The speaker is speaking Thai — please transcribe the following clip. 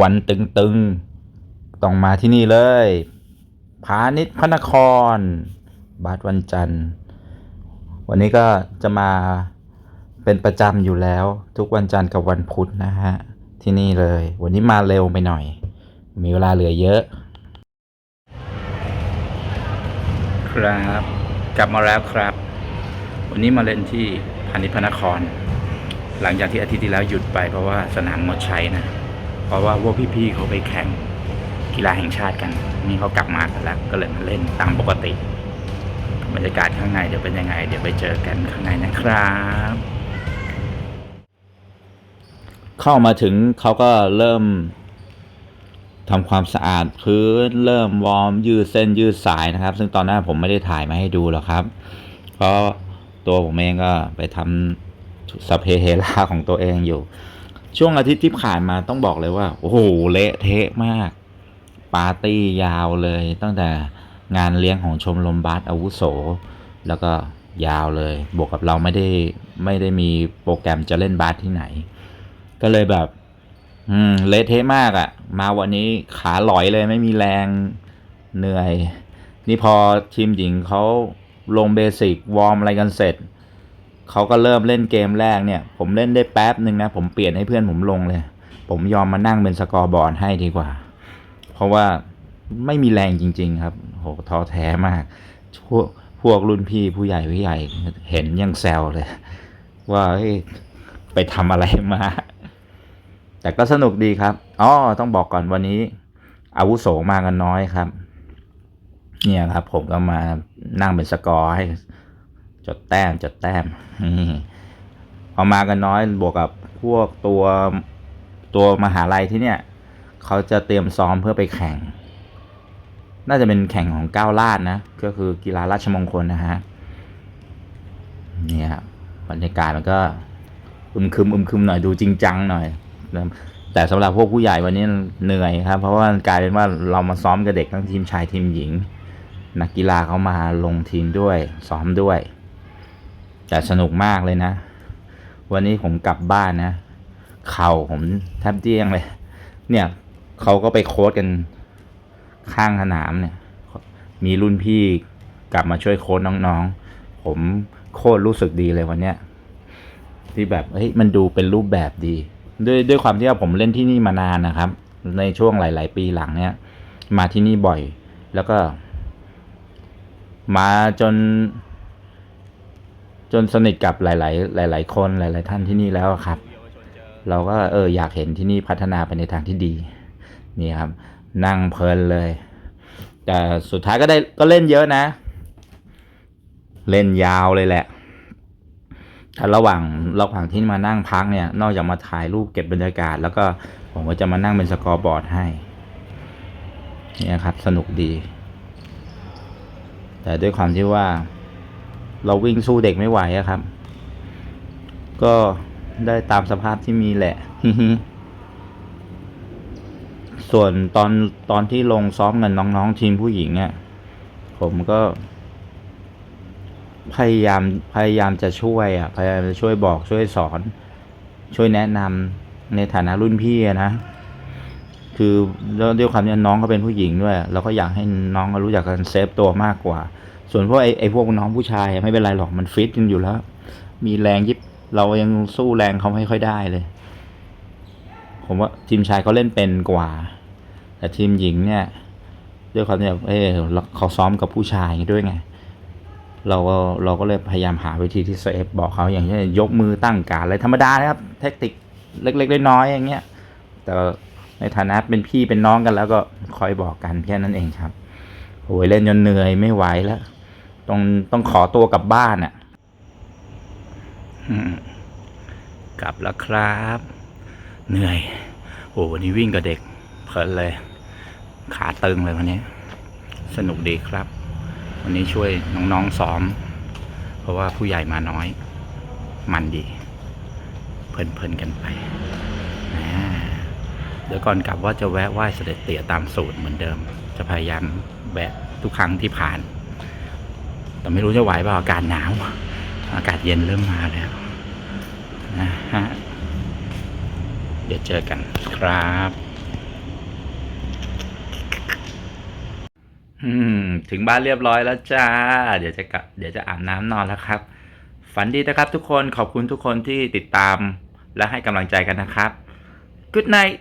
วันตึงๆ ต้องมาที่นี่เลย พาณิชย์พระนคร บาทวันจันทร์ วันนี้ก็จะมาเป็นประจำอยู่แล้ว ทุกวันจันทร์กับวันพุธนะฮะ ที่นี่เลย วันนี้มาเร็วไปหน่อย มีเวลาเหลือเยอะ ครับ กลับมาแล้วครับ วันนี้มาเล่นที่พาณิชย์พระนคร หลังจากที่อาทิตย์ที่แล้วหยุดไปเพราะว่าสนามงดใช้นะ เพราะว่าพวกพี่ๆเขาไปแข่งกีฬาแห่งชาติกัน นี่เขากลับมากันแล้ว ก็เลยมาเล่นตามปกติ บรรยากาศข้างในเดี๋ยวเป็นยังไง เดี๋ยวไปเจอกันข้างในนะครับ เข้ามาถึงเขาก็เริ่มทำความสะอาดพื้นเริ่มวอร์มยืดเส้นยืดสายนะครับ ซึ่งตอนหน้าผมไม่ได้ถ่ายมาให้ดูหรอกครับเพราะตัวผมเองก็ไปทำสเพเฮลาของตัวเองอยู่ ช่วงอาทิตย์ที่ผ่านมาต้องบอกเลยว่า โอ้โห เละเทะมาก ปาร์ตี้ยาวเลย ตั้งแต่งานเลี้ยงของชมรมบาสอาวุโส แล้วก็ยาวเลย บวกกับเราไม่ได้ไม่ได้มีโปรแกรมจะเล่นบาสที่ไหน ก็เลยแบบ อืม เละเทะมากอะ่ะ มาวันนี้ขาหลอยเลยไม่มีแรงเหนื่อย นี่พอทีมหญิงเขาลงเบสิกวอร์มอะไรกันเสร็จ เขาก็เริ่มเล่นเกมแรกเนี่ย ผมเล่นได้แป๊บหนึ่งนะ ผมเปลี่ยนให้เพื่อนผมลงเลย ผมยอมมานั่งเป็นสกอร์บอร์ดให้ดีกว่า เพราะว่าไม่มีแรงจริง ๆ ครับโหท้อแท้มากพวกพวกรุ่นพี่ผู้ใหญ่ผู้ใหญ่เห็นยังแซวเลย ว่าไปทำอะไรมา แต่ก็สนุกดีครับอ๋อต้องบอกก่อนวันนี้ อาวุโสมากันน้อยครับ เนี่ยครับ ผมก็มานั่งเป็นสกอร์ให้ จดแต้มจดแต้มพอมากันน้อยบวกกับพวกตัวตัวมหาลัยที่เนี่ยเขาจะเตรียมซ้อมเพื่อไปแข่ง น่าจะเป็นแข่งของก้าวลาดนะ ก็คือกีฬาราชมงคลนะฮะเนี่ยครับบรรยากาศมันก็อึมครึมอึมครึมหน่อยดูจริงจังหน่อยแต่สำหรับพวกผู้ใหญ่วันนี้เหนื่อยครับ เพราะว่ากลายเป็นว่าเรามาซ้อมกับเด็กทั้งทีมชายทีมหญิง นักกีฬาเขามาลงทีมด้วยซ้อมด้วย แต่สนุกมากเลยนะ วันนี้ผมกลับบ้านนะ เข่าผมแทบเดี้ยงเลย เนี่ยเขาก็ไปโค้ดกันข้างสนามเนี่ย มีรุ่นพี่กลับมาช่วยโค้ดน้องๆ ผมโคตรรู้สึกดีเลยวันเนี้ยที่แบบเฮ้ยมันดูเป็นรูปแบบดี ด้วยด้วยความที่ว่าผมเล่นที่นี่มานานนะครับ ในช่วงหลาย ๆ ปีหลังเนี่ย มาที่นี่บ่อย แล้วก็ มาจน จนสนิทกับหลาย ๆ หลาย ๆ คนหลาย ๆ ท่านที่นี่แล้วครับ เราก็เอออยากเห็นที่นี่พัฒนาไปในทางที่ดีนี่ครับ นั่งเพลินเลย แต่สุดท้ายก็ได้ก็เล่นเยอะนะ เล่นยาวเลยแหละแต่ระหว่างระหว่างที่มานั่งพักเนี่ย นอกจากมาถ่ายรูปเก็บบรรยากาศ แล้วก็ผมก็จะมานั่งเป็นสกอร์บอร์ดให้เนี่ยครับ สนุกดี แต่ด้วยความที่ว่า เราวิ่งสู้เด็กไม่ไหวอะครับ ก็ได้ตามสภาพที่มีแหละ ส่วนตอนตอนที่ลงซ้อมกันน้องๆทีมผู้หญิงอะผมก็ พยายามพยายามจะช่วยอะ พยายามจะช่วยบอกช่วยสอน ช่วยแนะนำในฐานะรุ่นพี่นะคือแล้วด้วยความที่น้องเขาเป็นผู้หญิงด้วย เราก็อยากให้น้องรู้จักการเซฟตัวมากกว่า ส่วนพวกไอ้ไอ้พวกน้องผู้ชายไม่เป็นไรหรอกมันฟิตกันอยู่แล้ว มีแรงยิบเรายังสู้แรงเขาไม่ค่อยได้เลย ผมว่าทีมชายเขาเล่นเป็นกว่า แต่ทีมหญิงเนี่ย ด้วยความที่แบบเออเขาซ้อมกับผู้ชายด้วยไง เราก็เราก็เลยพยายามหาวิธีที่เซฟบอกเขาอย่างเช่นยกมือตั้งการอะไรธรรมดานะครับ เทคนิคเล็กๆน้อยๆอย่างเงี้ยแต่ในฐานะเป็นพี่เป็นน้องกันแล้วก็คอยบอกกันแค่นั้นเองครับโอ้ยเล่นจนเหนื่อยไม่ไหวแล้ว ต้องต้องขอตัวกลับบ้านอะ่ะกลับแล้วครับ เหนื่อย โอ้วันนี้วิ่งกับเด็ก เพลินเลย ขาตึงเลยวันนี้ สนุกดีครับ วันนี้ช่วยน้องๆซ้อม เพราะว่าผู้ใหญ่มาน้อย มันดี เพลินๆกันไปนะเดี๋ยวก่อนกลับว่าจะแวะไหว้เสด็จเตี่ยตามสูตรเหมือนเดิม จะพยายามแวะทุกครั้งที่ผ่าน แต่ไม่รู้จะไหวเปล่าอากาศหนาว อากาศเย็นเริ่มมาแล้วนะฮะ เดี๋ยวเจอกันครับถึงบ้านเรียบร้อยแล้วจ้า เดี๋ยวจะกลับ เดี๋ยวจะอาบน้ำนอนแล้วครับ ฝันดีนะครับทุกคน ขอบคุณทุกคนที่ติดตามและให้กำลังใจกันนะครับ Good night